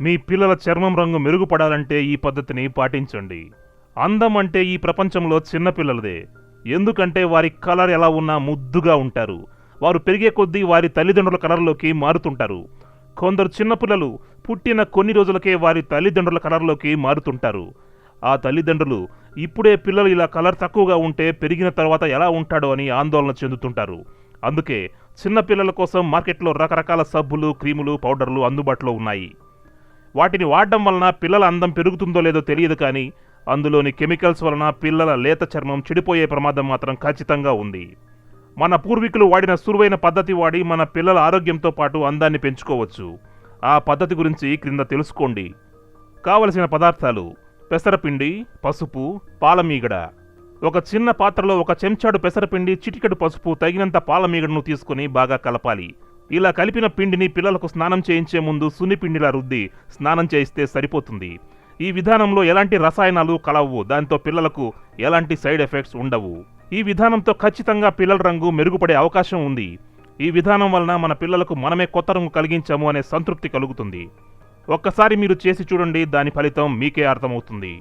మీ పిల్లల చర్మం రంగు మెరుగుపడాలంటే ఈ పద్ధతిని పాటించండి. అందం అంటే ఈ ప్రపంచంలో చిన్నపిల్లలదే ఎందుకంటే వారి కలర్ ఎలా ఉన్నా ముద్దుగా ఉంటారు. వారు పెరిగే కొద్దీ వారి తల్లిదండ్రుల కలర్లోకి మారుతుంటారు. కొందరు చిన్నపిల్లలు పుట్టిన కొన్ని రోజులకే వారి తల్లిదండ్రుల కలర్లోకి మారుతుంటారు. ఆ తల్లిదండ్రులు ఇప్పుడే పిల్లలు ఇలా కలర్ తక్కువగా ఉంటే పెరిగిన తర్వాత ఎలా ఉంటాడో అని ఆందోళన చెందుతుంటారు. అందుకే చిన్న పిల్లల కోసం మార్కెట్లో రకరకాల సబ్బులు క్రీములు పౌడర్లు అందుబాటులో ఉన్నాయి. వాటిని వాడడం వలన పిల్లల అందం పెరుగుతుందో లేదో తెలియదు కానీ అందులోని కెమికల్స్ వలన పిల్లల లేత చర్మం చెడిపోయే ప్రమాదం మాత్రం ఖచ్చితంగా ఉంది. మన పూర్వీకులు వాడిన సులువైన పద్ధతి వాడి మన పిల్లల ఆరోగ్యంతో పాటు అందాన్ని పెంచుకోవచ్చు. ఆ పద్ధతి గురించి క్రింద తెలుసుకోండి. కావలసిన పదార్థాలు పెసరపిండి పసుపు పాలమీగడ. ఒక చిన్న పాత్రలో ఒక చెంచాడు పెసరపిండి చిటికెడు పసుపు తగినంత పాలమీగడను తీసుకుని బాగా కలపాలి. ఇలా కలిపిన పిండిని పిల్లలకు స్నానం చేయించే ముందు సున్నిపిండిలా రుద్ది స్నానం చేయిస్తే సరిపోతుంది. ఈ విధానంలో ఎలాంటి రసాయనాలు కలవవు దాంతో పిల్లలకు ఎలాంటి సైడ్ ఎఫెక్ట్స్ ఉండవు. ఈ విధానంతో ఖచ్చితంగా పిల్లల రంగు మెరుగుపడే అవకాశం ఉంది. ఈ విధానం వలన మన పిల్లలకు మనమే కొత్త రంగు కలిగించాము అనే సంతృప్తి కలుగుతుంది. ఒక్కసారి మీరు చేసి చూడండి దాని ఫలితం మీకే అర్థమవుతుంది.